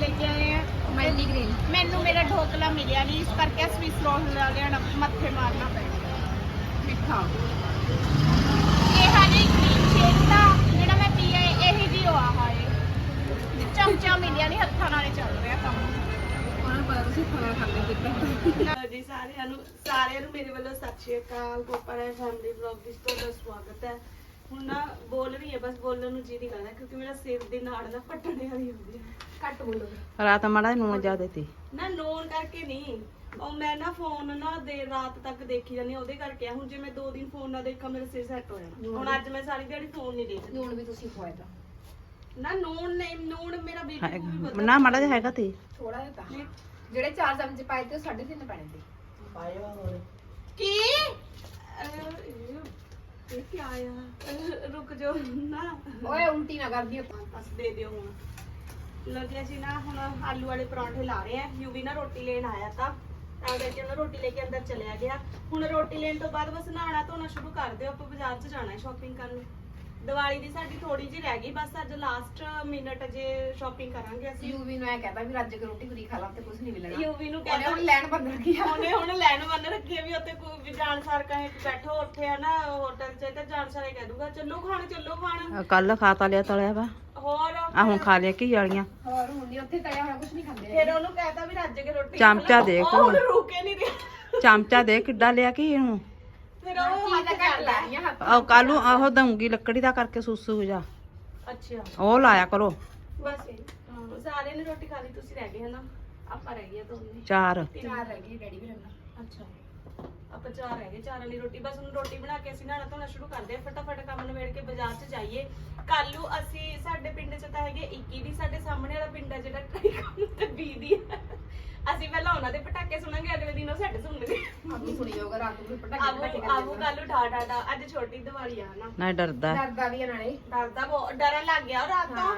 ਲੈ ਕੇ ਆਏ ਆ। ਮਲਟੀ ਗ੍ਰੇਨ ਮੈਨੂੰ ਮੇਰਾ ਢੋਕਲਾ ਮਿਲਿਆ ਨਹੀਂ ਇਸ ਕਰਕੇ ਸਵਿਸ ਰੋਲ ਲੈ ਲੈਣਾ ਮੱਥੇ ਮਾਰਨਾ ਪੈਣਾ ਮਿੱਠਾ। ਇਹ ਹਾਲੇ ਕਰੀਮ ਸ਼ੇਕ ਦਾ ਜਿਹੜਾ ਮੈਂ ਪੀਆ ਹੈ, ਇਹੀ ਜੀ ਉਹ ਆ ਹਾਏ ਚਮਚਾ ਮਿਲਿਆ ਨਹੀਂ ਹੱਥਾਂ ਨਾਲੇ ਚੱਲ ਰਿਹਾ ਕੰਮ। ਉਹਨਾਂ ਨੂੰ ਪਤਾ ਤੁਸੀਂ ਖਾਣਾ ਖਾਂਦੇ ਕਿੱਦਾਂ। ਜੀ ਸਾਰਿਆਂ ਨੂੰ ਸਾਰਿਆਂ ਨੂੰ ਮੇਰੇ ਵੱਲੋਂ ਸਤਿ ਸ਼੍ਰੀ ਅਕਾਲ। ਗੋਪਰ ਹੈ ਫੈਮਿਲੀ ਵਲੌਗ ਵਿੱਚ ਤੁਹਾਡਾ ਸਵਾਗਤ ਹੈ। ਹੁਣ ਨਾ ਬੋਲ ਰਹੀ ਹੈ ਬਸ ਬੋਲਣ ਨੂੰ ਜੀ ਨਹੀਂ ਕਰਦਾ ਕਿਉਂਕਿ ਮੇਰਾ ਸਿਰ ਦੀ ਨਾੜ ਨਾ ਫਟਣ ਵਾਲੀ ਹੁੰਦੀ ਹੈ ਘੱਟ ਬੋਲੋ। ਰਾਤ ਮਾੜਾ ਨੂੰ ਜਾ ਦਿੱਤੀ ਨਾ ਨੋਨ ਕਰਕੇ ਨਹੀਂ ਉਹ ਮੈਂ ਨਾ ਫੋਨ ਨਾ ਦੇਰ ਰਾਤ ਤੱਕ ਦੇਖੀ ਜਾਂਦੀ ਹਾਂ, ਉਹਦੇ ਕਰਕੇ ਆ। ਹੁਣ ਜੇ ਮੈਂ ਦੋ ਦਿਨ ਫੋਨ ਨਾ ਦੇਖਾਂ ਮੇਰਾ ਸਿਰ ਸੈੱਟ ਹੋ ਜਾਣਾ। ਹੁਣ ਅੱਜ ਮੈਂ ਸਾਰੀ ਦਿਹਾੜੀ ਫੋਨ ਨਹੀਂ ਦੇਖਦੀ। ਨੂਣ ਵੀ ਤੁਸੀਂ ਖਵਾਇਆ ਤਾਂ। ਨਾ ਨੂਨ ਨਹੀਂ ਨੂਨ ਮੇਰਾ ਬੀਪੀ ਨੂੰ ਵੀ ਪਤਾ ਨਾ ਮਾੜਾ ਜਿਹਾ ਹੈਗਾ ਤੇ। ਥੋੜਾ ਜਿਹਾ ਤਾਂ। ਜਿਹੜੇ 4 ਚਮਚ ਪਾਏ ਤੇ ਉਹ 3.5 ਪੈਣੇ ਤੇ ਕੀ? ਅਹ, ਇਹ ਕੀ ਆਇਆ? ਅਹ, ਰੁਕ ਜਾ ਨਾ। ਓਏ ਉਲਟੀ ਨਾ ਕਰਦੀ ਬਸ ਦੇ ਦਿਓ ਹੁਣ। ਲੱਗਿਆ ਜੀ ਨਾ ਹੁਣ ਆਲੂ ਵਾਲੇ ਪਰੌਂਠੇ ਲਾ ਰਹੇ ਆ। ਯੂਵੀ ਨਾ ਰੋਟੀ ਲੈਣ ਆਇਆ ਤਾਂ। ਤਾਂ ਕਰਕੇ ਉਹਨਾਂ ਰੋਟੀ ਲੈ ਕੇ ਅੰਦਰ ਚਲਿਆ ਗਿਆ। ਹੁਣ ਰੋਟੀ ਲੈਣ ਤੋਂ ਬਾਅਦ ਬਸ ਨਹਾਉਣਾ ਧੋਣਾ ਸ਼ੁਰੂ ਕਰ ਦਿਓ। ਆਪਾਂ ਬਾਜ਼ਾਰ 'ਚ ਜਾਣਾ ਹੈ ਸ਼ਾਪਿੰਗ ਕਰਨ। ਦੀਵਾਲੀ ਦੀ ਸਾਡੀ ਥੋੜੀ ਜਿਹੀ ਰਹਿ ਗਈ ਬਸ ਅੱਜ ਲਾਸਟ ਮਿੰਟ ਜੇ ਸ਼ਾਪਿੰਗ ਕਰਾਂਗੇ ਅਸੀਂ। ਯੂਵੀ ਨੂੰ ਐ ਕਹਤਾ ਵੀ ਰੱਜ ਕੇ ਰੋਟੀ ਪੂਰੀ ਖਾ ਲਾ ਤੇ ਕੁਝ ਨਹੀਂ ਮਿਲਣਾ। ਯੂਵੀ ਨੂੰ ਉਹਨੇ ਕਹਿੰਦਾ ਹੁਣ ਲੈਣ ਬੰਦ ਰੱਖੀ ਆ। ਉਹਨੇ ਹੁਣ ਲੈਣ ਬੰਨ ਰੱਖੀ ਆ ਵੀ ਉੱਥੇ ਕੋਈ ਵੀ ਜਾਣ ਸਾਰ ਕਹੇ ਬੈਠੋ ਉੱਥੇ ਆ ਨਾ ਹੋਟਲ 'ਚ ਤੇ ਜਾਣ ਸਾਰੇ ਕਹਿ ਦੂਗਾ ਚੱਲੋ ਖਾਣ ਚੱਲੋ ਖਾਣ। ਕੱਲ ਖਾਤਾ ਲਿਆ ਤਲਿਆ ਵਾ। ਹੋਰ? ਆ ਹੁਣ ਖਾ ਲਿਆ ਕੀ ਵਾਲੀਆਂ। ਹੋਰ ਹੁਣ ਨਹੀਂ ਉੱਥੇ ਤਲਿਆ ਹੋਇਆ ਕੁਝ ਨਹੀਂ ਖਾਂਦੇ ਫਿਰ ਉਹਨੂੰ ਕਹਤਾ ਵੀ ਰੱਜ ਕੇ ਰੋਟੀ ਚਮਚਾ ਖਾ ਲੈ। ਦੇਖ ਉਹ ਹੁਣ। ਰੁਕੇ ਨਹੀਂ ਰਿਹਾ। ਚਮਚਾ ਦੇ ਕਿੱਡਾ ਲਿਆ ਕੀ ਇਹਨੂੰ ਫਿਰ ਉਹ ਹੱਥ ਘੱਟ ਕਰ ਲਾ ਲੈ ਰਹੀਆਂ ਹੱਥ ਉਹ ਕੱਲੂ ਉਹ ਦਊਂਗੀ ਲੱਕੜੀ ਦਾ ਕਰਕੇ ਸੁਸੂ ਜਾ ਅੱਛਾ ਉਹ ਲਾਇਆ ਕਰੋ ਬਸ ਹਾਂ, ਸਾਰਿਆਂ ਨੇ ਰੋਟੀ ਖਾ ਲਈ ਤੁਸੀਂ ਰਹਿ ਗਏ ਹਨਾ ਆਪਾਂ ਰਹਿ ਗਏ ਦੋਨੇ ਚਾਰ ਚਾਰ ਰਹਿ ਗਈ ਡੈਡੀ ਵੀ ਰਹਿਣਾ ਅੱਛਾ ਆਪਾਂ ਚਾਰ ਰਹਿ ਗਏ ਚਾਰਾਂ ਲਈ ਰੋਟੀ ਬਸ ਹੁਣ ਰੋਟੀ ਬਣਾ ਕੇ ਅਸੀਂ ਨਹਾਣਾ ਧੋਣਾ ਸ਼ੁਰੂ ਕਰਦੇ ਆ ਫਟਾਫਟ ਕੰਮ ਨਿਬੇੜ ਕੇ ਬਾਜ਼ਾਰ 'ਚ ਜਾਈਏ ਕੱਲ ਨੂੰ ਅਸੀਂ ਸਾਡੇ ਪਿੰਡ 'ਚ ਤਾਂ ਹੈਗੇ 21 ਦੀ ਸਾਡੇ ਸਾਹਮਣੇ ਵਾਲਾ ਪਿੰਡ ਹੈ ਜਿਹੜਾ ਟ੍ਰਾਈਕਨ ਤੇ 20 ਦੀ ਹੈ ਅਸੀਂ ਪਹਿਲਾਂ ਉਹਨਾਂ ਦੇ ਪਟਾਕੇ ਸੁਣਾਂਗੇ ਅਗਲੇ ਦਿਨ ਉਹ ਸਾਡੇ ਸੁਣਨਗੇ। ਆਪਣੀ ਸੁਣੀ ਜਾਊਗਾ ਰਾਤ ਨੂੰ ਪਟਾਕੇ ਆਵੋ ਪਟਾਕੇ ਕੱਲ ਨੂੰ ਠਾ ਠਾ ਠਾ ਅੱਜ ਛੋਟੀ ਦੀਵਾਲੀ ਆ ਨਾ। ਨਾ ਡਰਦਾ। ਡਰਦਾ ਵੀ ਆ ਨਾਲੇ। ਡਰਦਾ ਬਹੁਤ ਡਰਨ ਲੱਗ ਗਿਆ ਉਹ ਰਾਤ ਹਾਂ।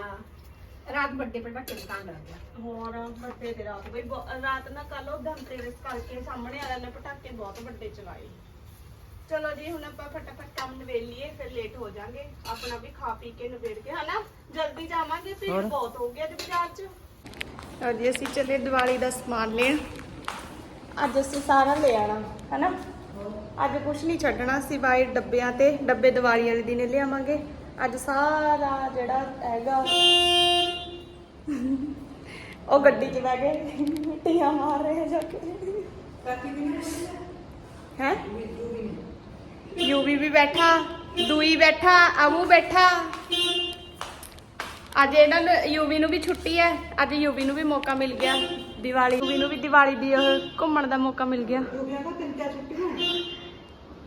ਰਾਤ ਵੱਡੇ ਪਟਾਕੇ ਦੁਕਾਨ ਲੱਗ ਗਿਆ। ਹੋਰ ਵੱਡੇ ਤੇ ਰਾਤ ਬਈ ਬਹੁ- ਰਾਤ ਨਾ ਕੱਲ ਉਹ ਧਨਤੇਰਸ ਕਰਕੇ ਸਾਹਮਣੇ ਵਾਲਿਆਂ ਨੇ ਪਟਾਕੇ ਬਹੁਤ ਵੱਡੇ ਚਲਾਏ। ਚਲੋ ਜੀ ਹੁਣ ਆਪਾਂ ਫਟਾਫਟ ਕੰਮ ਨਿਬੇੜ ਲਈਏ ਫਿਰ ਲੇਟ ਹੋ ਜਾਾਂਗੇ। ਆਪਣਾ ਵੀ ਖਾ ਪੀ ਕੇ ਨਿਬੇੜ ਕੇ ਹਨਾ? ਜਲਦੀ ਜਾਵਾਂਗੇ ਭੀੜ ਹੋਰ? ਬਹੁਤ ਹੋ ਗਈ ਅੱਜ ਬਾਜ਼ਾਰ 'ਚ। ਅੱਜ ਅਸੀਂ ਚੱਲੇ ਦੀਵਾਲੀ ਦਾ ਸਮਾਨ ਲੈਣ। ਅੱਜ ਅਸੀਂ ਸਾਰਾ ਲੈ ਆਣਾ ਹਨਾ? ਅੱਜ ਕੁਝ ਨਹੀਂ ਛੱਡਣਾ ਸਿਵਾਏ ਡੱਬਿਆਂ ਤੇ ਡੱਬੇ ਦੀਵਾਲੀ ਵਾਲੇ ਦਿਨ ਲਿਆਵਾਂਗੇ। ਅੱਜ ਸਾਰਾ ਜਿਹੜਾ ਹੈਗਾ ਉਹ ਗੱਡੀ 'ਚ ਬਹਿ ਕੇ ਟੀਆਂ ਮਾਰ ਰਹੇ ਜਾ ਕੇ। ਹੈ? ਯੂਵੀ ਵੀ ਬੈਠਾ ਦੂਈ ਬੈਠਾ ਅਮੂ ਬੈਠਾ। ਅੱਜ ਇਹਨਾਂ ਨੂੰ ਯੂਵੀ ਨੂੰ ਵੀ ਛੁੱਟੀ ਹੈ। ਅੱਜ ਯੂਵੀ ਨੂੰ ਵੀ ਮੌਕਾ ਮਿਲ ਗਿਆ। ਦੀਵਾਲੀ ਯੂਵੀ ਨੂੰ ਵੀ ਦੀਵਾਲੀ ਦੀ ਉਹ ਘੁੰਮਣ ਦਾ ਮੌਕਾ ਮਿਲ ਗਿਆ।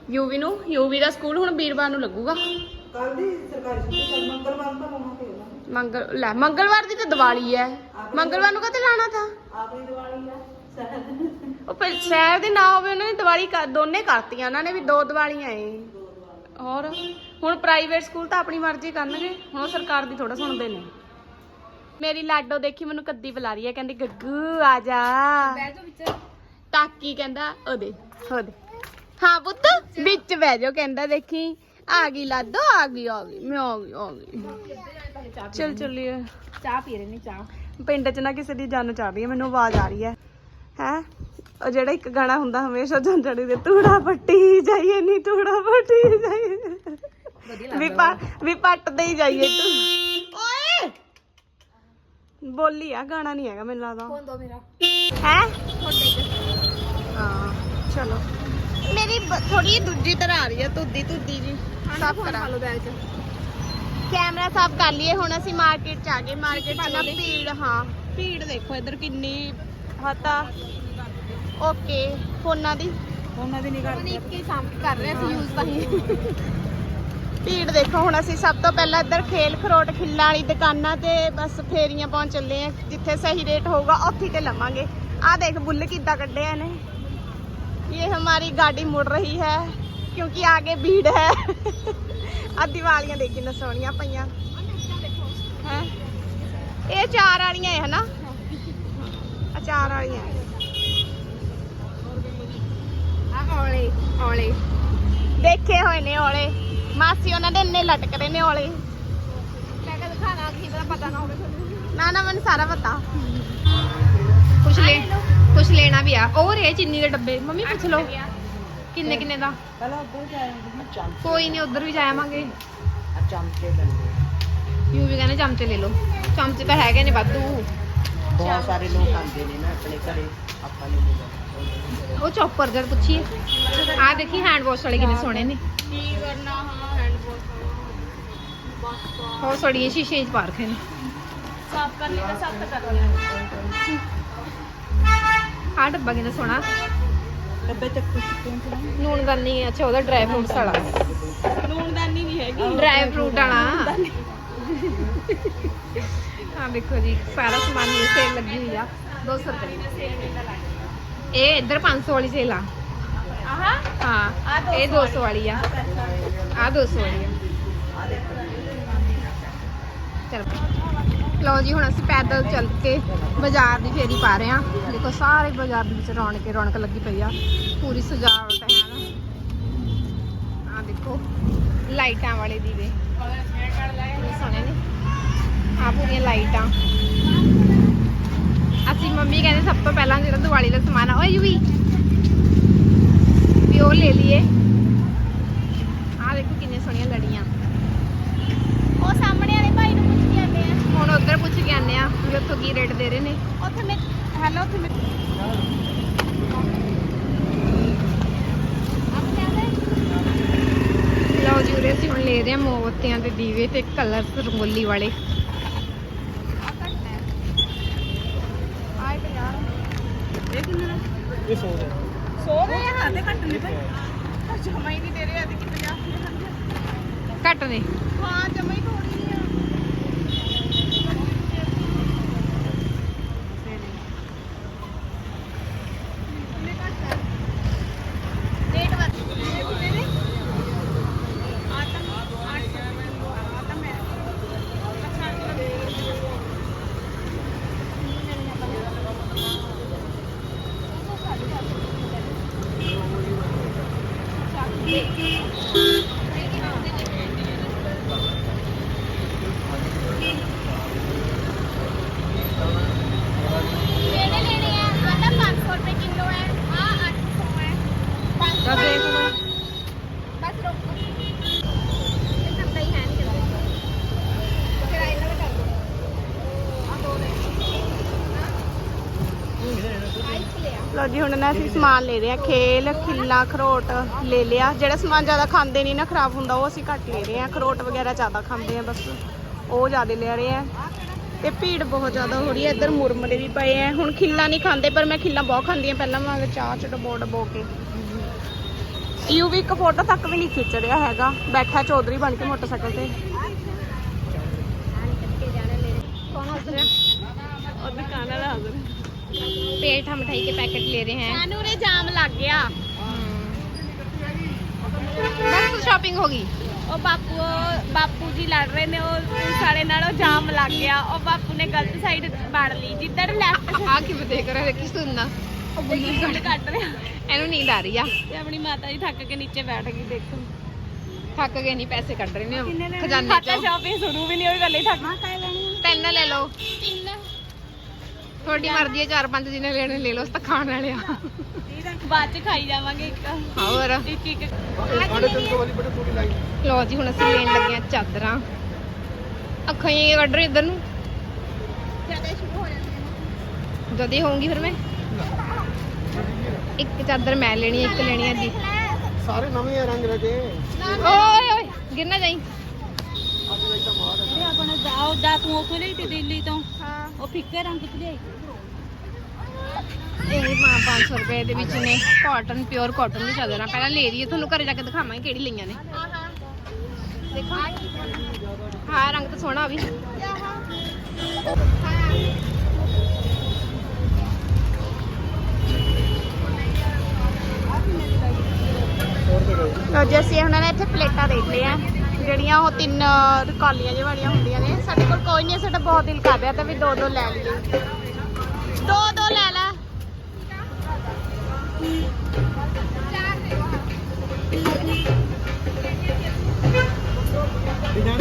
ਯੂਵੀ ਨੂੰ ਯੂਵੀ ਦਾ ਸਕੂਲ ਹੁਣ ਵੀਰਵਾਰ ਨੂੰ ਲੱਗੂਗਾ। ਕੱਲ ਦੀ ਸਰਕਾਰੀ ਛੁੱਟੀ ਮੰਗਲਵਾਰ ਨੂੰ ਪਏਗਾ ਮੰਗਲ ਲੈ ਮੰਗਲਵਾਰ ਦੀ ਤਾਂ ਦੀਵਾਲੀ ਹੈ। ਮੰਗਲਵਾਰ ਨੂੰ ਕਦੇ ਲਾਣਾ ਤਾਂ? ਆਪਣੀ ਦੀਵਾਲੀ ਉਹ ਫਿਰ ਸ਼ਹਿਰ ਦੇ ਨਾ ਹੋਵੇ ਉਹਨਾਂ ਨੇ ਦੀਵਾਲੀ ਦੋਨੇ ਕਰਤੀਆਂ ਉਹਨਾਂ ਨੇ ਵੀ ਦੋ ਦੀਵਾਲੀਆਂ ਏ। ਹੋਰ? ਹੁਣ ਪ੍ਰਾਈਵੇਟ ਸਕੂਲ ਤਾਂ ਆਪਣੀ ਮਰਜ਼ੀ ਕਰਨਗੇ। ਹੁਣ ਉਹ ਸਰਕਾਰ ਦੀ ਥੋੜਾ ਸੁਣਦੇ ਨੇ। ਮੇਰੀ ਲਾਡੋ ਦੇਖੀ ਮੈਨੂੰ ਕੱਦੀ ਬੁਲਾ ਰਹੀ ਹੈ ਕਹਿੰਦੀ ਗੱਗੂ ਆ ਜਾ। ਬਹਿ ਜਾ ਵਿੱਚ। ਟਾਕੀ ਕਹਿੰਦਾ ਉਹਦੇ ਉਹਦੇ ਹਾਂ ਪੁੱਤ ਵਿੱਚ ਬਹਿ ਕਹਿੰਦਾ ਦੇਖੀ ਆ ਗਈ ਲਾਡੋ ਆ ਗਈ ਆ ਗਈ ਮੈਂ ਆ ਗਈ ਆ ਗਈ। ਚਲ ਚੱਲੀਏ। ਚਾਹ ਪੀ ਰਹੇ ਨੇ ਚਾਹ। ਪਿੰਡ 'ਚ ਨਾ ਕਿਸੇ ਦੀ ਜਾਨ ਚੜ ਰਹੀ ਹੈ ਮੈਨੂੰ ਆਵਾਜ਼ ਆ ਰਹੀ ਹੈ। ਹੈ? ਉਹ ਜਿਹੜਾ ਇੱਕ ਗਾਣਾ ਹੁੰਦਾ ਹਮੇਸ਼ਾ ਜੰਜੜੀ ਦੇ ਤੂੜਾ ਪੱਟੀ ਜਾਈਏ ਨੀ ਤੂੜਾ ਪੱਟੀ ਜਾਈਏ। ਵੀ ਪਾ ਵੀ ਪੱਟਦੇ ਹੀ ਜਾਈਏ ਤੂੰ। ਓਏ। ਬੋਲੀ ਆ ਗਾਣਾ ਨਹੀਂ ਹੈਗਾ ਮੈਨੂੰ ਲੱਗਦਾ। ਫੋਨ ਦੋ ਮੇਰਾ। ਹੈ? ਹਾਂ ਚਲੋ। ਮੇਰੀ ਥੋੜੀ ਦੂਜੀ ਤਰ੍ਹਾਂ ਆ ਰਹੀ ਹੈ ਤੁੱਦੀ ਤੁੱਦੀ ਜੀ। ਸਾਫ਼ ਕਰਾ। ਲਓ ਬੈਗ ਚ। ਕੈਮਰਾ ਸਾਫ਼ ਕਰ ਲਈਏ ਹੁਣ ਅਸੀਂ ਮਾਰਕੀਟ ਚ ਆ ਗਏ। ਮਾਰਕੀਟ ਚ ਨਾ ਭੀੜ ਹਾਂ। ਭੀੜ ਦੇਖੋ ਇੱਧਰ ਕਿੰਨੀ ਹਤਾ। ਓਕੇ ਫੋਨਾਂ ਦੀ। ਉਹਨਾਂ ਦੀ ਨਿਗਾਹ ਉਹਨੇ ਇੱਕ ਹੀ ਸਾਹਮਣੇ ਕਰ ਰਹੇ ਸੀ ਯੂਜ਼ ਤਾਂ ਹੀ। ਭੀੜ ਦੇਖੋ ਹੁਣ ਅਸੀਂ ਸਭ ਤੋਂ ਪਹਿਲਾਂ ਇੱਧਰ ਖੇਲ ਖਰੋਟ ਖਿੱਲਾਂ ਵਾਲੀ ਦੁਕਾਨਾਂ ਤੇ ਬਸ ਫੇਰੀਆਂ ਪਹੁੰਚ ਚੱਲੇ ਆ ਜਿੱਥੇ ਸਹੀ ਰੇਟ ਹੋਊਗਾ ਉੱਥੇ ਤੇ ਲਵਾਂਗੇ। ਆ ਦੇਖ ਬੁੱਲ ਕਿੱਦਾਂ ਕੱਢਿਆ ਨੇ ਇਹ ਹਮਾਰੀ ਗਾੜੀ ਮੁੜ ਰਹੀ ਹੈ ਕਿਉਂਕਿ ਆਗੇ ਭੀੜ ਹੈ। ਆ ਦੀਵਾਲੀਆਂ ਦੇਖੀ ਨਾ ਸੋਹਣੀਆਂ ਪਈਆਂ। ਹੈ? ਇਹ ਚਾਰ ਵਾਲੀਆਂ ਹੈ ਹਨਾ? ਚਾਰ ਵਾਲੀਆਂ। ਆ ਔਲੇ ਔਲੇ ਦੇਖੇ ਹੋਏ ਨੇ ਔਲੇ ਮਾਸੀ ਉਹਨਾਂ ਦੇ ਇੰਨੇ ਲਟਕਦੇ ਨੇ ਔਲੇ। ਮੈਂ ਕਿਹਾ ਦਿਖਾਣਾ ਕੀ ਪਤਾ ਪਤਾ ਨਾ ਹੋਵੇ ਤੁਹਾਨੂੰ। ਨਾ ਨਾ ਮੈਨੂੰ ਸਾਰਾ ਪਤਾ। ਕੁਛ ਲੈ ਕੁਛ ਲੈਣਾ ਵੀ ਆ। ਉਹ ਰੇ ਚੀਨੀ ਦੇ ਡੱਬੇ। ਮੰਮੀ ਪੁੱਛ ਲਓ। ਕਿੰਨੇ ਕਿੰਨੇ ਦਾ? ਪਹਿਲਾਂ ਉੱਧਰ ਜਾਏਗਾ ਕੋਈ ਨਹੀਂ ਉਧਰ ਵੀ ਜਾਵਾਂਗੇ ਚਮਚੇ ਲੈ ਯੂ ਵੀ ਕਹਿੰਦੇ ਚਮਚੇ ਲੈ ਲਓ। ਚਮਚੇ ਤਾਂ ਹੈਗੇ ਨੇ ਵਾਧੂ। ਬਹੁਤ ਸਾਰੇ ਲੋਕ ਆਉਂਦੇ ਨੇ ਨਾ ਆਪਣੇ ਘਰੇ ਆਪਾਂ ਨੂੰ। ਉਹ ਚੌਪਰ ਜਦ ਪੁੱਛੀਏ ਆ ਦੇਖੀ ਹੈਂਡ ਵਾਸ਼ ਵਾਲੇ ਕਿੰਨੇ ਸੋਹਣੇ ਨੇ। ਕੀ ਕਰਨਾ ਹੋਰ ਸੜੀਆਂ ਸ਼ੀਸ਼ੇ 'ਚ ਪਾ ਰੱਖੇ ਨੇ। ਸਾਫ਼ ਕਰਨੀ ਤਾਂ ਸਖਤ ਕਰਨੀ ਆ ਡੱਬਾ ਕਿੰਨਾ ਸੋਹਣਾ। ਡੱਬੇ ਚੱਕ ਕੇ ਨੂਨ ਦਾਨੀ ਅੱਛਾ ਉਹਦਾ ਡਰਾਈ ਫਰੂਟਸ ਵਾਲਾ। ਲੂਣਦਾਨੀ ਨਹੀਂ ਹੈਗੀ। ਡਰਾਈ ਫਰੂਟ ਵਾਲਾ। ਹਾਂ ਦੇਖੋ ਜੀ ਸਾਰਾ ਸਮਾਨ ਇਹ ਸੇਲ ਲੱਗੀ ਹੋਈ ਆ। 200 ਰੁਪਏ ਦੀ। ਇਹ ਇੱਧਰ 500 ਵਾਲੀ ਸੇਲ ਆ। ਆਹਾ। ਹਾਂ ਇਹ 200 ਵਾਲੀ ਆ। ਆ 200 ਵਾਲੀ ਆ। ਲਓ ਜੀ, ਹੁਣ ਅਸੀਂ ਪੈਦਲ ਚੱਲ ਕੇ ਬਾਜ਼ਾਰ ਦੀ ਫੇਰੀ ਪਾ ਰਹੇ ਆ ਦੇਖੋ, ਸਾਰੇ ਬਾਜ਼ਾਰ ਦੇ ਵਿੱਚ ਰੌਣਕ ਰੌਣਕ ਲੱਗੀ ਪਈ ਆ। ਪੂਰੀ ਸਜਾਵਟ ਹੈ ਨਾ। ਆ ਦੇਖੋ, ਲਾਈਟਾਂ ਵਾਲੇ ਦੀਵੇ। ਸੋਹਣੇ ਨੇ? ਆ ਪੂਰੀਆਂ ਲਾਈਟਾਂ। ਅਸੀਂ ਮੰਮੀ ਕਹਿੰਦੇ ਸਭ ਤੋਂ ਪਹਿਲਾਂ ਜਿਹੜਾ ਦੀਵਾਲੀ ਦਾ ਸਮਾਨ ਆ, ਓਏ ਯੂਵੀ। ਵੀ ਉਹ ਲੈ ਲਈਏ ਆ ਦੇਖੋ ਕਿੰਨੇ ਸੋਹਣੀਆਂ ਲੜੀਆਂ ਉਹ ਸਾਹਮਣੇ ਵਾਲੇ ਭਾਈ ਨੂੰ ਪੁੱਛ ਕੇ ਆਉਂਦੇ ਆ ਉਧਰ ਪੁੱਛ ਕੇ ਆਨੇ ਆ ਵੀ ਉੱਥੋਂ ਕੀ ਰੇਟ ਦੇ ਰਹੇ ਨੇ। ਉੱਥੇ ਮੈਂ ਹੈਲੋ ਉੱਥੇ ਮੈਂ ਲਓ ਜੀ ਉਰੇ ਅਸੀਂ ਹੁਣ ਲੈ ਰਹੇ ਹਾਂ ਮੋਮਬੱਤੀਆਂ ਦੇ ਦੀਵੇ ਤੇ ਕਲਰ ਰੰਗੋਲੀ ਵਾਲੇ। ਆਏ 50 ਇਹ ਸੋ ਰਿਹਾ ਸੋ ਰਹੇ ਆ ਹਾਂ ਤੇ ਘੱਟ ਨਹੀਂ ਭਾਈ ਜਮਾ ਹੀ ਨਹੀਂ ਦੇ ਰਹੇ ਆ ਤੇ ਕਿ 50 ਘੱਟ ਨੇ। ਹਾਂ ਜਮਾ ਹੀ ਥੋੜੀ ਨਹੀਂ ਆ ਕਿੰਨੇ ਘੱਟ ਹੈ ਰੇਟ ਵੱਧ ਇਹ ਕਿੰਨੇ ਨੇ ਆਟਾ ਆਟਾ ਆਟਾ ਮੈਂ ਅੱਛਾ ਕਿਹੜੇ ਲੈਣੇ ਆ ਆਟਾ 500 ਰੁਪਏ ਕਿਲੋ ਹੈ ਆ 800 ਹੈ 500 ਤਾਂ ਦੇਖ ਲਓ ਬਸ ਰੋਕੋ ਇਹ ਤਾਂ ਹੀ ਹੈ ਨਹੀਂ ਕਰਦੇ ਫਿਰ ਆਇਨਾ ਦਾ ਕਰ ਦੋ ਆ ਦੋ ਦੇ ਲਓ ਜੀ ਹੁਣ ਨਾ ਅਸੀਂ ਸਮਾਨ ਲੈ ਰਹੇ ਆ ਖੇਲ ਖਿੱਲਾ ਖਰੋਟ ਲੈ ਲਿਆ। ਜਿਹੜਾ ਸਮਾਨ ਜ਼ਿਆਦਾ ਖਾਂਦੇ ਨਹੀਂ ਨਾ ਖਰਾਬ ਹੁੰਦਾ ਉਹ ਅਸੀਂ ਘੱਟ ਲੈ ਰਹੇ ਆ ਖਰੋਟ ਵਗੈਰਾ ਜ਼ਿਆਦਾ ਖਾਂਦੇ ਆ ਬਸ ਉਹ ਜ਼ਿਆਦਾ ਲੈ ਰਹੇ ਆ ਤੇ ਭੀੜ ਬਹੁਤ ਜ਼ਿਆਦਾ ਹੋ ਰਹੀ ਹੈ ਇੱਧਰ ਮੁਰਮਰੇ ਵੀ ਪਏ ਆ ਹੁਣ ਖਿੱਲਾ ਨਹੀਂ ਖਾਂਦੇ ਪਰ ਮੈਂ ਖਿੱਲਾ ਬਹੁਤ ਖਾਂਦੀ ਆ ਪਹਿਲਾਂ ਮੈਂ ਚਾਹ ਚ ਡਬੋ ਡਬੋ ਕੇ। ਯੂ ਵੀ ਇੱਕ ਫੋਟੋ ਤੱਕ ਵੀ ਨਹੀਂ ਖਿੱਚ ਰਿਹਾ ਹੈਗਾ। ਬੈਠਾ ਚੌਧਰੀ ਬਣ ਕੇ ਮੋਟਰਸਾਈਕਲ ਤੇ। ਕੌਣ ਹੱਸ ਰਿਹਾ ਉਹ ਦੁਕਾਨ ਵਾਲਾ ਹਾਜ਼ਰ पेठा मिठाई के पैकेट ले रहे हैं ਸਾਨੂੰ ਰੇ ਜਾਮ ਲੱਗ ਗਿਆ बस शॉपिंग होगी ਉਹ ਬਾਪੂ ਬਾਪੂ ਜੀ ਲੜ ਰਹੇ ਨੇ ਉਹ ਪੁਲਿਸ ਵਾਲੇ ਨਾਲ ਉਹ ਜਾਮ ਲੱਗ ਗਿਆ ਉਹ ਬਾਪੂ ਨੇ ਗਲਤ ਸਾਈਡ ਵੜ ਲਈ ਜਿੱਧਰ ਲੈਫਟ आ के देख रहा है किस सुनना ਉਹ ਬੁੱਲੀ ਕੱਢ ਕੱਢ ਰਿਹਾ ਇਹਨੂੰ ਨੀਂਦ ਆ ਰਹੀ ਆ ਤੇ ਆਪਣੀ ਮਾਤਾ ਜੀ ਥੱਕ ਕੇ ਨੀਚੇ ਬੈਠ ਗਈ ਦੇਖੋ ਥੱਕ ਗਏ ਨਹੀਂ ਪੈਸੇ ਕੱਢ ਰਹੇ ਨੇ ਖਜ਼ਾਨੇ ਖਾਤਾ ਚੋਂ ਸ਼ਾਪਿੰਗ ਸ਼ੁਰੂ ਵੀ ਨਹੀਂ ਹੋਈ ਗੱਲੇ ਥੱਕ ਹਾਂ ਕਾਇ ਲੈਣੀ ਤਿੰਨ ਲੈ ਲਓ ਤਿੰਨ ਤੁਹਾਡੀ ਮਰਜ਼ੀ ਹੈ ਚਾਰ ਪੰਜ ਜਿਹਨੇ ਲੈਣੇ ਲੈ ਲਓ ਅਸੀਂ ਤਾਂ ਖਾਣ ਵਾਲੇ ਆ ਬਾਅਦ ਚ ਖਾਈ ਜਾਵਾਂਗੇ ਇੱਕ। ਹੋਰ? ਇੱਕ ਇੱਕ। ਲੋ ਜੀ ਹੁਣ ਅਸੀਂ ਲੈਣ ਲੱਗੇ ਆ ਚਾਦਰਾਂ। ਅੱਖਾਂ ਹੀ ਕੱਢ ਰਹੀ ਇੱਧਰ ਨੂੰ। ਜ਼ਿਆਦਾ ਸ਼ੁਰੂ ਹੋ ਜਾਂਦੇ ਜਦ ਹੀ ਹੋਊਂਗੀ ਫਿਰ ਮੈਂ? ਇੱਕ ਚਾਦਰ ਮੈਂ ਲੈਣੀ ਹੈ ਇੱਕ ਲੈਣੀ ਹੈ ਦੀ ਸਾਰੇ ਨਵੇਂ ਰੰਗ ਰਜੇ। ਓਏ ਓਏ ਗਿਰ ਨਾ ਜਾਈ ਆਪਣਾ ਜਾਓ ਦਾ ਤੂੰ ਉਹ ਲਈ ਤੇ ਦਿੱਲੀ ਤੋਂ। ਉਹ ਫਿੱਕੇ ਰੰਗ ਚ ਲਿਆਈ ਇਹ ਮਾਂ 500 ਰੁਪਏ ਦੇ ਵਿੱਚ ਨੇ। ਕਾਟਨ ਪਿਓਰ ਕਾਟਨ ਦੀ ਚਾਦਰਾਂ ਪਹਿਲਾਂ ਲੈ ਰਹੀ ਤੁਹਾਨੂੰ ਘਰੇ ਜਾ ਕੇ ਦਿਖਾਵਾਂਗੇ ਕਿਹੜੀ ਲਈਆਂ ਨੇ। ਦੇਖੋ। ਹਾਂ ਰੰਗ ਤਾਂ ਸੋਹਣਾ ਵੀ ਲਓ ਜੀ ਅਸੀਂ ਹੁਣ ਨਾ ਇੱਥੇ ਪਲੇਟਾਂ ਦੇਖ ਲਿਆ ਜਿਹੜੀਆਂ ਉਹ ਤਿੰਨ ਕਾਲੀਆਂ ਜਿਹੀਆਂ ਵਾਲੀਆਂ ਹੁੰਦੀਆਂ ਨੇ। ਸਾਡੇ ਕੋਲ ਕੋਈ ਨਹੀਂ ਸਾਡਾ ਬਹੁਤ ਦਿਲ ਕਰ ਰਿਹਾ ਤਾਂ ਵੀ ਦੋ ਦੋ ਲੈ ਲਈਏ ਦੋ ਦੋ ਲੈ ਲੈ ਬਿਨਾਂ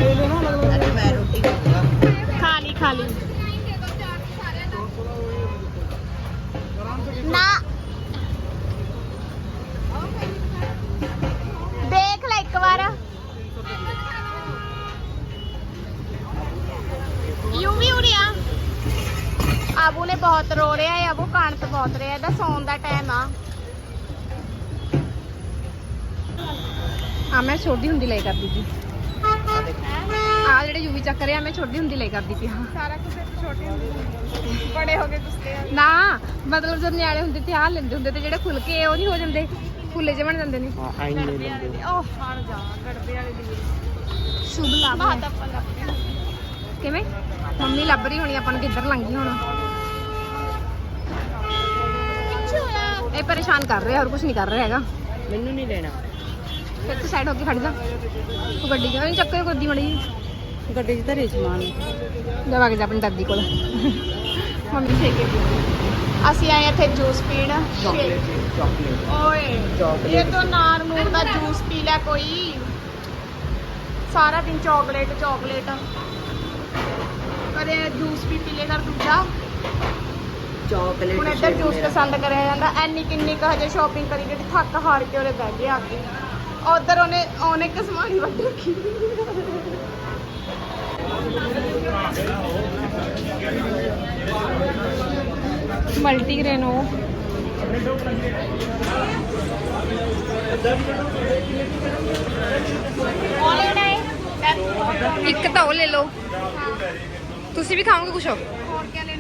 ਲੈ ਰੋ ਰਿਹਾ ਹੈ ਅਬੂ ਕਾਣਤ ਬਹੁਤ ਰਿਹਾ ਇਹਦਾ ਸੌਣ ਦਾ ਟਾਈਮ ਆ। ਆ ਮੈਂ ਛੋਟੀ ਹੁੰਦੀ ਲੈ ਕਰਦੀ ਸੀ। ਆ ਜਿਹੜੇ ਯੂਵੀ ਚੱਕ ਰਿਹਾ ਮੈਂ ਛੋਟੀ ਹੁੰਦੀ ਲੈ ਕਰਦੀ ਸੀ ਹਾਂ। ਸਾਰਾ ਕੁਝ ਛੋਟੇ ਹੁੰਦੇ ਬੜੇ ਹੋ ਗਏ ਕੁਸਤੇ ਨਾ ਮਤਲਬ ਜਦ ਨਿਆਣੇ ਹੁੰਦੇ ਤੇ ਆਹ ਲੈਂਦੇ ਹੁੰਦੇ ਤੇ ਜਿਹੜੇ ਖੁੱਲ ਕੇ ਉਹ ਨਹੀਂ ਹੋ ਜਾਂਦੇ। ਫੁੱਲੇ ਜਿਹੇ ਬਣ ਜਾਂਦੇ ਨੇ। ਹਾਂ ਆਈ ਨਹੀਂ ਲੈਂਦੇ। ਉਹ ਜਾ ਗੜਬੇ ਵਾਲੇ ਦੀ। ਸ਼ੁਭ ਲਾਭ। ਬਾਤ ਆਪਾਂ ਲੱਭਦੇ ਕਿਵੇਂ? ਮੰਮੀ ਲੱਭ ਰਹੀ ਹੋਣੀ ਆਪਾਂ ਨੂੰ ਕਿੱਧਰ ਲੰਗੀ ਹੁਣ? ਇਹ ਪਰੇਸ਼ਾਨ ਕਰ ਰਿਹਾ ਹੋਰ ਕੁਝ ਨਹੀਂ ਕਰ ਰਿਹਾ ਹੈਗਾ। ਮੈਨੂੰ ਨਹੀਂ ਲੈਣਾ। ਫਿਰ ਤੂੰ ਸਾਈਡ ਹੋ ਕੇ ਖੜ ਜਾ। ਤੂੰ ਗੱਡੀ ਜਾ ਚੱਕਰ ਕਰਦੀ ਮੜੀ ਗੱਡੀ 'ਚ ਧਰੇ ਸਮਾਨ ਜਾ ਵਗ ਜਾ ਆਪਣੀ ਦਾਦੀ ਕੋਲ। ਮੰਮੀ ਛੇਕੇ ਅਸੀਂ ਆਏ ਇੱਥੇ ਜੂਸ ਪੀਣ। ਚਾਕਲੇਟ ਓਏ. ਇਹ ਤਾਂ ਨਾਰ ਨੂਰ ਦਾ ਜੂਸ ਪੀ ਲੈ ਕੋਈ। ਸਾਰਾ ਦਿਨ ਚਾਕਲੇਟ ਚਾਕਲੇਟ ਕਦੇ ਜੂਸ ਵੀ ਪੀ ਲੈ ਕਰ ਦੂਜਾ। ਚਾਕਲੇਟ ਹੁਣ ਇੱਧਰ ਜੂਸ ਪਸੰਦ ਕਰਿਆ ਜਾਂਦਾ ਐਨੀ ਕਿੰਨੀ ਕੁ ਹਜੇ ਸ਼ਾਪਿੰਗ ਕਰੀ ਜਿਹੜੀ ਥੱਕ ਹਾਰ ਕੇ ਉਹਦੇ ਬਹਿ ਗਏ ਆ ਕੇ ਉਧਰ ਉਹਨੇ ਉਹਨੇ ਕਸਮਾਨੀ ਵੱਢ ਰੱਖੀ। ਮਲਟੀਗ੍ਰੇਨ ਉਹ। ਉਹ ਲੈਣਾ ਹੈ? ਇੱਕ ਤਾਂ ਉਹ ਲੈ ਲਓ। ਤੁਸੀਂ ਵੀ ਖਾਓਗੇ ਕੁਛ? ਹੋਰ ਕੀ ਲੈਣਾ?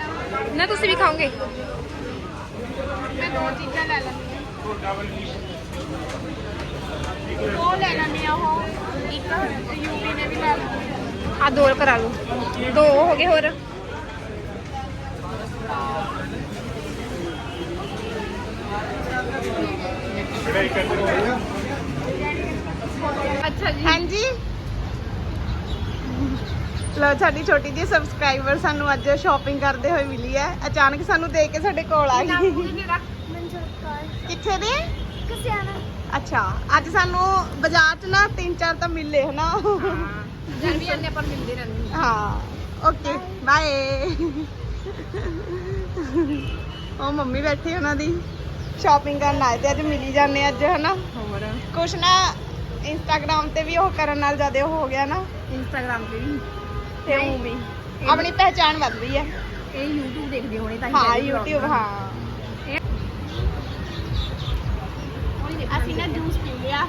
ਨਾ ਤੁਸੀਂ ਵੀ ਖਾਓਗੇ ਮੈਂ ਦੋ ਚੀਜ਼ਾਂ ਲੈ ਲੈਂਦੀ ਹਾਂ ਉਹ ਲੈ ਲੈਂਦੀ ਆ ਉਹ ਇੱਕ ਯੂਪੀ ਨੇ ਵੀ ਲੈ ਲੈਣੀ ਆ ਦੋ ਕਰਾ ਲਓ ਦੋ ਉਹ ਹੋ ਗਏ ਹੋਰ ਅੱਛਾ ਜੀ ਹਾਂਜੀ ਲੋ ਸਾਡੀ ਛੋਟੀ ਜੀ ਸਬਸਕ੍ਰਾਈਬਰ ਸਾਨੂੰ ਅੱਜ ਸ਼ਾਪਿੰਗ ਕਰਦੇ ਹੋਏ ਮਿਲੀ ਹੈ। ਅਚਾਨਕ ਸਾਨੂੰ ਦੇਖ ਕੇ ਸਾਡੇ ਕੋਲ ਆ ਗਈ। ਕਿੱਥੇ ਦੇ? ਅੱਛਾ ਅੱਜ ਸਾਨੂੰ ਬਾਜ਼ਾਰ 'ਚ ਨਾ ਤਿੰਨ ਚਾਰ ਤਾਂ ਮਿਲੇ ਹਨਾ? ਜਦ ਵੀ ਜਾਂਦੇ ਆਪਾਂ ਮਿਲਦੇ ਰਹਿੰਦੇ ਹਾਂ ਓਕੇ ਬਾਏ ਉਹ ਮੰਮੀ ਬੈਠੀ ਉਹਨਾਂ ਦੀ ਸ਼ਾਪਿੰਗ ਕਰਨ ਆਏ ਤੇ ਅੱਜ ਮਿਲੀ ਜਾਂਦੇ ਅੱਜ ਹਨਾ? ਹੋਰ? ਕੁਛ ਨਾ ਇੰਸਟਾਗ੍ਰam ਤੇ ਵੀ ਉਹ ਕਰਨ ਨਾਲ ਜ਼ਿਆਦਾ ਹੋ ਗਿਆ ਨਾ। ਇੰਸਟਾਗ੍ਰਾਮ ਤੇ ਵੀ। ਤੇ ਉਹ ਵੀ ਆਪਣੀ ਪਹਿਚਾਣ ਵੱਧ ਰਹੀ ਹੈ। ਇਹ YouTube ਦੇਖਦੇ ਹੋਣੇ ਤਾਂ ਹੀ ਹਾਂ ਕਹਿੰਦੇ vlog YouTube। ਹਾਂ। ਅਸੀਂ ਨਾ ਜੂਸ ਪੀ ਲਿਆ।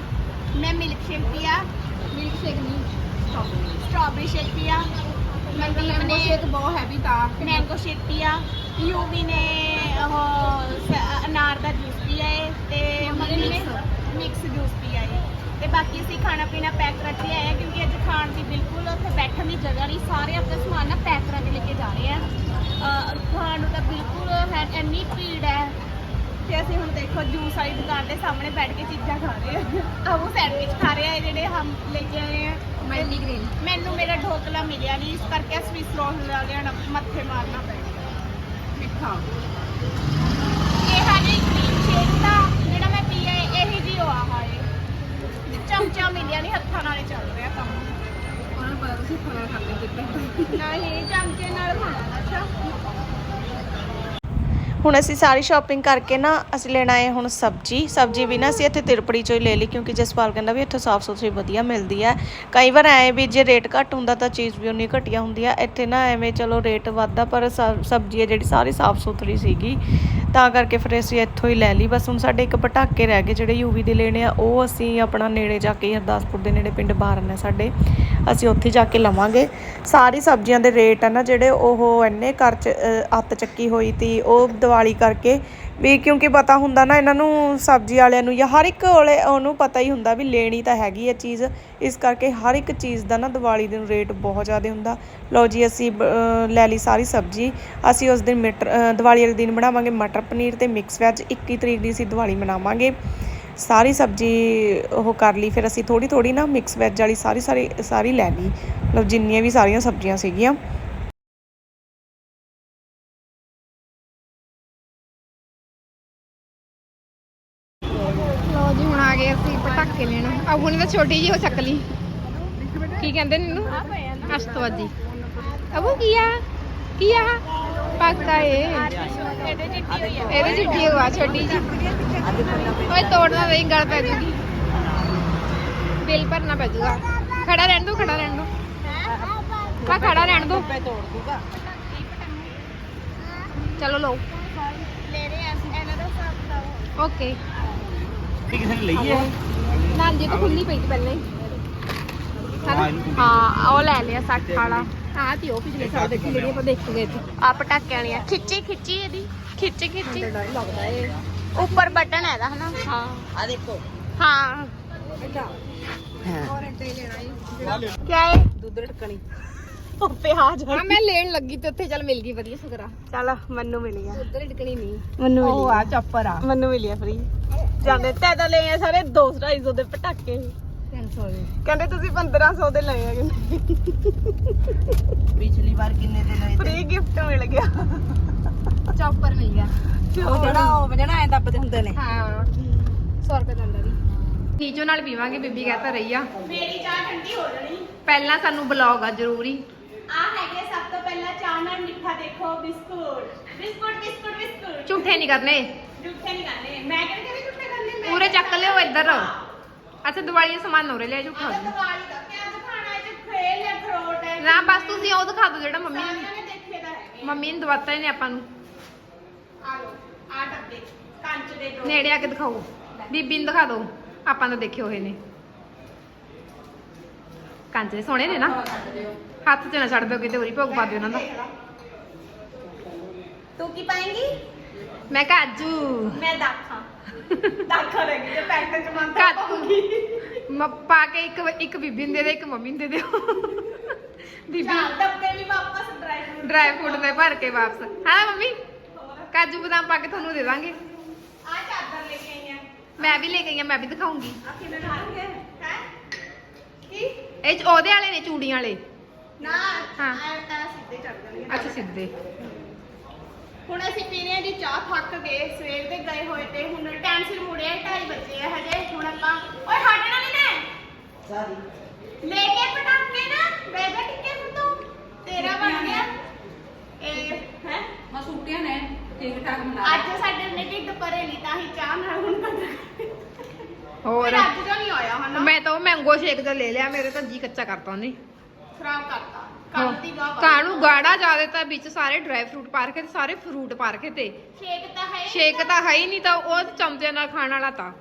ਮੈਂ ਮਿਲਕ ਸ਼ੇਕ ਪੀਆ। ਮਿਲਕ ਸ਼ੇਕ ਨਹੀਂ ਸਟ੍ਰਾਬੇਰੀ ਸ਼ੇਕ ਪੀਆ। ਮਨਦੀਪ ਮੈਂਗੋ ਨੇ ਸ਼ੇਕ ਬਹੁਤ ਹੈਵੀ ਤਾਂ। ਮੈਂਗੋ ਸ਼ੇਕ ਪੀਆ। ਯੂਵੀ ਨੇ ਉਹ ਸ- ਅਨਾਰ ਦਾ ਜੂਸ ਪੀਆ ਏ ਤੇ ਮੰਮੀ ਨੇ ਮਿਕਸ ਜੂਸ ਪੀਆ ਤੇ ਬਾਕੀ ਅਸੀਂ ਖਾਣਾ ਪੀਣਾ ਪੈਕ ਕਰਕੇ ਆਏ ਆ ਕਿਉਂਕਿ ਅੱਜ ਖਾਣ ਦੀ ਬਿਲਕੁਲ ਉੱਥੇ ਬੈਠਣ ਦੀ ਜਗ੍ਹਾ ਨਹੀਂ ਸਾਰੇ ਆਪਣਾ ਸਮਾਨ ਨਾ ਪੈਕ ਕਰਕੇ ਲੈ ਕੇ ਜਾ ਰਹੇ ਆ ਖਾਣ ਨੂੰ ਤਾਂ ਬਿਲਕੁਲ ਹੈ ਇੰਨੀ ਭੀੜ ਹੈ। ਤੇ ਅਸੀਂ ਹੁਣ ਦੇਖੋ ਜੂਸ ਵਾਲੀ ਦੁਕਾਨ ਦੇ ਸਾਹਮਣੇ ਬੈਠ ਕੇ ਚੀਜ਼ਾਂ ਖਾ ਰਹੇ ਆ ਉਹ ਸੈਂਡਵਿਚ ਖਾ ਰਹੇ ਆ ਜਿਹੜੇ ਹਮ ਲੈ ਕੇ ਆਏ ਆ। ਮਲਟੀਗ੍ਰੇਨ ਮੈਨੂੰ ਮੇਰਾ ਢੋਕਲਾ ਮਿਲਿਆ ਨਹੀਂ ਇਸ ਕਰਕੇ ਸਵਿਸ ਰੋਲ ਲੈ ਲੈਣਾ ਮੱਥੇ ਮਾਰਨਾ ਪੈ ਗਿਆ। ਮਿੱਠਾ। ਇਹ ਹਾਲੇ ਕਰੀਮ ਸ਼ੇਕ ਦਾ ਜਿਹੜਾ ਮੈਂ ਪੀਆ ਇਹੀ ਜੀ ਉਹ ਆ ਹਾਏ ਚਮਚਾ ਮਿਲਿਆ ਨਹੀਂ ਹੱਥਾਂ ਨਾਲ ਹੀ ਚੱਲ ਰਿਹਾ ਕੰਮ। ਉਹਨਾਂ ਨੂੰ ਪਤਾ ਤੁਸੀਂ ਖਾਣਾ ਖਾਂਦੇ ਕਿੱਥੇ ਨਹੀਂ ਚਮਚੇ ਨਾਲ ਖਾਣਾ ਅੱਛਾ। ਹੁਣ ਅਸੀਂ ਸਾਰੀ ਸ਼ਾਪਿੰਗ ਕਰਕੇ ਨਾ ਅਸੀਂ ਲੈਣ ਆਏ ਹੁਣ ਸਬਜੀ। ਸਬਜੀ ਵੀ ਨਾ ਅਸੀਂ ਇੱਥੇ ਤਿਰਪੜੀ ਚੋਂ ਹੀ ਲੈ ਲਈ ਕਿਉਂਕਿ ਜਸਪਾਲ ਕਹਿੰਦਾ ਵੀ ਇੱਥੇ ਸਾਫ਼ ਸੁਥਰੀ ਵਧੀਆ ਮਿਲਦੀ ਹੈ ਕਈ ਵਾਰ ਐ ਵੀ ਜੇ ਰੇਟ ਘੱਟ ਹੁੰਦਾ ਤਾਂ ਚੀਜ਼ ਵੀ ਉਨੀ ਘਟੀਆ ਹੁੰਦੀ ਆ। ਇੱਥੇ ਨਾ ਐਵੇਂ ਚਲੋ ਰੇਟ ਵੱਧਦਾ ਪਰ ਸਬਜ਼ੀ ਹੈ ਜਿਹੜੀ ਸਾਰੀ ਸਾਫ਼ ਸੁਥਰੀ ਸੀਗੀ। ਤਾਂ ਕਰਕੇ ਫਿਰ ਅਸੀਂ ਇੱਥੋਂ ਹੀ ਲੈ ਲਈ। ਬਸ ਹੁਣ ਸਾਡੇ ਇੱਕ ਪਟਾਕੇ ਰਹਿ ਗਏ ਜਿਹੜੇ ਯੂਵੀ ਦੇ ਲੈਣੇ ਆ। ਉਹ ਅਸੀਂ ਆਪਣਾ ਨੇੜੇ ਜਾ ਕੇ ਹਰਦਾਸਪੁਰ ਦੇ ਨੇੜੇ ਪਿੰਡ ਬਾਰਨ ਹੈ ਸਾਡੇ। ਅਸੀਂ ਉੱਥੇ ਜਾ ਕੇ ਲਵਾਂਗੇ। ਸਾਰੀ ਸਬਜ਼ੀਆਂ ਦੇ ਰੇਟ ਆ ਨਾ ਜਿਹੜੇ ਉਹ ਇੰਨੇ ਕਰ ਚ ਅੱਤ ਚੱਕੀ ਹੋਈ ਤੀ, ਉਹ ਦੀਵਾਲੀ ਕਰਕੇ ਵੀ ਕਿਉਂਕਿ ਪਤਾ ਹੁੰਦਾ ਨਾ ਇਹਨਾਂ ਨੂੰ ਸਬਜ਼ੀ ਵਾਲਿਆਂ ਨੂੰ ਜਾਂ ਹਰ ਇੱਕ ਵਾਲੇ ਉਹਨੂੰ ਪਤਾ ਹੀ ਹੁੰਦਾ ਵੀ ਲੈਣੀ ਤਾਂ ਹੈਗੀ ਹੈ ਚੀਜ਼ ਇਸ ਕਰਕੇ ਹਰ ਇੱਕ ਚੀਜ਼ ਦਾ ਨਾ ਦੀਵਾਲੀ ਦੇ ਰੇਟ ਬਹੁਤ ਜ਼ਿਆਦਾ ਹੁੰਦਾ। ਲਓ ਜੀ ਅਸੀਂ ਲੈ ਲਈ ਸਾਰੀ ਸਬਜ਼ੀ ਅਸੀਂ ਉਸ ਦਿਨ ਮਟਰ ਅ, ਦੀਵਾਲੀ ਵਾਲੇ ਦਿਨ ਬਣਾਵਾਂਗੇ ਮਟਰ ਪਨੀਰ ਤੇ ਮਿਕਸ ਵੈਜ 21 ਤਰੀਕ ਦੀ ਅਸੀਂ ਦੀਵਾਲੀ ਮਨਾਵਾਂਗੇ। ਸਾਰੀ ਸਬਜ਼ੀ ਉਹ ਕਰ ਲਈ ਫਿਰ ਅਸੀਂ ਥੋੜੀ ਥੋੜੀ ਨਾ ਮਿਕਸ ਵੈਜ ਵਾਲੀ ਸਾਰੀ ਸਾਰੀ ਸਾਰੀ ਲੈ ਲਈ। ਮਤਲਬ ਜਿੰਨੀਆਂ ਵੀ ਸਾਰੀਆਂ ਸਬਜ਼ੀਆਂ ਸੀਗੀਆਂ ਲੋ ਜੀ ਹੁਣ ਆ ਗਏ ਅਸੀਂ ਪਟਾਕੇ ਲੈਣ ਆ ਹੁਣ ਤਾਂ ਛੋਟੀ ਜੀ ਹੋ ਚੱਕ ਲਈ। ਕੀ ਕਹਿੰਦੇ ਨੇ ਇਹਨੂੰ? ਅਸ਼ਤਵਾਦੀ। ਅਬੂ ਕੀ ਆ? ਕੀ ਆ? ਪੱਕਾ ਏ। ਇਹਦੇ ਜਿੱਟੀ ਹੋਈ ਹੈ ਇਹਦੇ ਚਿੱਟੀ ਹੋਆ ਛੋਟੀ ਜੀ ਓਏ ਤੋੜਨਾ ਨਹੀਂ ਗਲ ਪੈ ਜੂਗੀ। ਬਿੱਲ ਭਰਨਾ ਪੈ ਜੂਗਾ। ਖੜਾ ਰਹਿਣ ਦੋ ਖੜਾ ਰਹਿਣ ਦੋ। ਆ ਖੜਾ ਰਹਿਣ ਦੋ। ਚਲੋ ਲਓ। ਲੈ ਰਹੇ ਆ ਅਸੀਂ ਇਹਨਾਂ ਦਾ ਓਕੇ। ਕਿਸੇ ਨੇ ਲਈ ਹੈ ਨਾਲ ਜੀ ਤਾਂ ਖੁੱਲੀ ਪਈ ਸੀ ਪਹਿਲਾਂ ਹੀ। ਹਾਂ, ਇਹਨੂੰ ਹਾਂ ਉਹ ਲੈ ਲਿਆ 60 ਵਾਲਾ। ਆ ਤੀ ਉਹ ਪਿਛਲੇ ਸਾਲ ਦੇਖੀ ਜਿਹੜੀ ਆਪਾਂ ਦੇਖ ਕੇ ਗਏ ਸੀ ਆ ਪਟਾਕੇ ਵਾਲੀਆਂ ਖਿੱਚੀ ਖਿੱਚੀ ਇਹਦੀ। ਖਿੱਚੀ ਖਿੱਚੀ। ਡਰ ਲੱਗਦਾ ਏ ਉੱਪਰ ਬਟਨ ਹੈ ਇਹਦਾ ਹਨਾ? ਹਾਂ। ਆ ਦੇਖੋ। ਹਾਂ। ਔਰ ਇੱਥੇ ਲੈਣਾ ਏ ਕਿਆ ਹੈ ਦੁੱਧ ਢਕਣੀ। ਉੱਤੇ ਆ ਜਾ। ਹਾਂ ਮੈਂ ਲੈਣ ਲੱਗੀ ਤੇ ਉੱਥੇ ਚੱਲ ਮਿਲ ਗਈ ਵਧੀਆ ਚਲ ਮੈਨੂੰ ਮਿਲ ਗਿਆ ਉਧਰ ਢਕਣੀ ਨਹੀਂ। ਮੈਨੂੰ ਮਿਲ ਉਹ ਆ ਚੌਪਰ ਆ। ਮੈਨੂੰ ਮਿਲਿਆ ਫ੍ਰੀ ਜਾਂਦੇ ਤੇ ਤਾਂ ਲਏ ਆ ਸਾਰੇ 200 ਦੇ ਪਟਾਕੇ। 300 ਦੇ। ਕਹਿੰਦੇ ਤੁਸੀਂ 1500 ਦੇ ਲਏ ਆ ਪਿਛਲੀ ਵਾਰ ਕਿੰਨੇ ਦੇ ਲਏ ਫ੍ਰੀ ਗਿਫਟ ਮਿਲ ਗਿਆ। ਚੌਪਰ ਮਿਲ ਗਿਆ। ਉਹ ਜਿਹੜਾ ਉਹ ਜਿਹੜਾ ਐ ਦੱਬਦੇ ਹੁੰਦੇ ਨੇ। ਹਾਂ। 100 ਰੁਪਏ ਦਿੰਦਾ ਦੀ ਨੀਚੋ ਨਾਲ ਪੀਵਾਂਗੇ ਬੀਬੀ ਕਹਤਾ ਰਹੀ ਆ। ਮੇਰੀ ਚਾਹ ਠੰਡੀ ਹੋ ਜਾਣੀ। ਪਹਿਲਾਂ ਸਾਨੂੰ ਬਲੌਗ ਆ ਜ਼ਰੂਰੀ। ਆ ਹੈਗੇ ਸਭ ਤੋਂ ਪਹਿਲਾਂ ਚਾਹ ਨਾਲ ਮਿੱਠਾ ਦੇਖੋ ਬਿਸਕੁਟ। Biscuit biscuit biscuit. ਝੂਠੇ ਨਹੀਂ ਕਰਨੇ। ਝੂਠੇ ਨਹੀਂ ਕਰਨੇ। ਮੈਂ ਕਹਿੰਦੀ ਕਿ ਪੂਰੇ ਚੱਕ ਲਿਓ ਇੱਧਰ ਅੱਛਾ ਦੀਵਾਲੀ ਦਾ ਸਮਾਨ ਹੋਰੇ ਲਿਆ ਝੂਠਾ ਆਹ ਦਿਵਾਲੀ ਦਾ ਕਿਆ ਦਿਖਾਣਾ ਹੈ? ਜੋ ਖੇਲ ਹੈ ਫਰੋਟ ਹੈ? ਨਾ ਬਸ ਤੁਸੀਂ ਉਹ ਦਿਖਾ ਦਿਓ ਜਿਹੜਾ ਮੰਮੀ ਨੇ ਦੇਖੇ ਮੰਮੀ ਨੇ ਦਵਾਤਾ ਨੇ ਆਪਾਂ ਨੂੰ। ਆ ਲੋ ਆ ਡੱਬੇ ਕੰਚ ਦੇ ਦੋ। ਨੇੜੇ ਆ ਕੇ ਦਿਖਾਓ। ਬੀਬੀ ਨੂੰ ਦਿਖਾ ਦਿਓ ਆਪਾਂ ਤਾਂ ਦੇਖੇ ਹੋਏ ਨੇ। ਕਾਂਚੇ ਸੋਹਣੇ ਨੇ ਨਾ। ਹੱਥ 'ਚ ਨਾ ਛੱਡ ਦਿਓ ਕਿਤੇ ਹੋਰੀ ਭੋਗ ਪਾ ਦਿਓ ਉਹਨਾਂ ਦਾ। ਤੂੰ ਕੀ ਪਾਏਂਗੀ? ਮੈਂ ਕਾਜੂ ਮੈਂ ਦਾਖਾਂ। ਦਾਖਾਂ ਰਹਿ ਗਈ ਤੇ ਪੈਕਟ ਚ ਮੰਨ ਕਾਜੂ ਮ ਪਾ ਕੇ ਇੱਕ ਇੱਕ ਬੀਬੀ ਨੂੰ ਦੇ ਦੇ ਇੱਕ ਮੰਮੀ ਨੂੰ ਦੇ ਦਿਓ। ਬੀਬੀ ਚਾਰ ਡੱਬੇ ਵੀ ਵਾਪਸ ਡਰਾਈ ਫਰੂਟ ਡਰਾਈ ਫਰੂਟ ਦੇ ਭਰ ਕੇ ਵਾਪਸ। ਹਾਂ ਮੰਮੀ ਕਾਜੂ ਬਦਾਮ ਪਾ ਕੇ ਤੁਹਾਨੂੰ ਦੇ ਦਾਂਗੇ। ਆ ਚਾਦਰ ਲੈ ਕੇ ਆਈਆਂ ਮੈਂ ਵੀ ਲੈ ਗਈ ਆ ਮੈਂ ਵੀ ਦਿਖਾਉਂਗੀ। ਆ ਕਿਵੇਂ ਖਾਣਗੇ ਹੈ? ਕੀ? ਇਹ ਉਹਦੇ ਵਾਲੇ ਨੇ ਚੂੜੀਆਂ ਵਾਲੇ। ਨਾ ਹਾਂ। ਆ ਆ ਸਿੱਧੇ ਚੜ ਜਾਣਗੇ। ਅੱਛਾ ਸਿੱਧੇ। ਹੁਣ ਅਸੀਂ ਪੀਣੇ ਆ ਜੀ ਚਾਹ ਥੱਕ ਗਏ ਸਵੇਰ ਦੇ ਗਏ ਹੋਏ ਤੇ ਹੁਣ ਟਾਈਮ ਸਿਰ ਮੁੜਿਆ 2:30 ਵਜੇ ਆ ਹਜੇ ਹੁਣ ਆਪਾਂ ਓਏ ਹਟਣਾ ਨਹੀਂ ਨੇ। ਸਾਰੀ। ਲੈ ਕੇ ਪਟਾਕੇ ਨਾ ਬੈਗਾ ਟਿੱਕੇ ਹੁਣ ਤੂੰ? ਤੇਰਾ ਬਣ ਗਿਆ। ਇਹ ਹੈ? ਮੈਂ ਸੂਟੀਆਂ ਨੇ। ਠੀਕ ਠਾਕ ਬਣਾ ਅੱਜ ਸਾਡੇ ਨੇ ਢਿੱਡ ਭਰੇ ਨਹੀਂ ਤਾਂ ਹੀ ਚਾਹ ਨਾਲ ਹੁਣ ਪਤਾ ਹੋਰ। ਅੱਜ ਜੋ ਨਹੀਂ ਆਇਆ ਹਨਾ? ਮੈਂ ਤਾਂ ਉਹ ਮੈਂਗੋ ਸ਼ੇਕ ਦਾ ਲੈ ਲਿਆ ਮੇਰੇ ਤਾਂ ਜੀ ਕੱਚਾ ਕਰਤਾ ਉਹਨੇ। ਖਰਾਬ ਕਰਤਾ। ਕੱਲ ਦੀ ਗਾਹ ਕਾਣੂ ਗਾੜਾ ਜ਼ਿਆਦਾ ਤਾਂ ਵਿੱਚ ਸਾਰੇ ਡਰਾਈ ਫਰੂਟ ਪਾ ਰਖੇ ਤੇ ਸਾਰੇ ਫਰੂਟ ਪਾ ਰਖੇ ਤੇ। ਸ਼ੇਕ ਤਾਂ ਹੈ ਹੀ ਸ਼ੇਕ ਤਾਂ ਹੈ ਹੀ ਨਹੀਂ ਤਾਂ ਉਹ ਚਮਚੇ ਨਾਲ ਖਾਣ ਵਾਲਾ ਤਾਂ।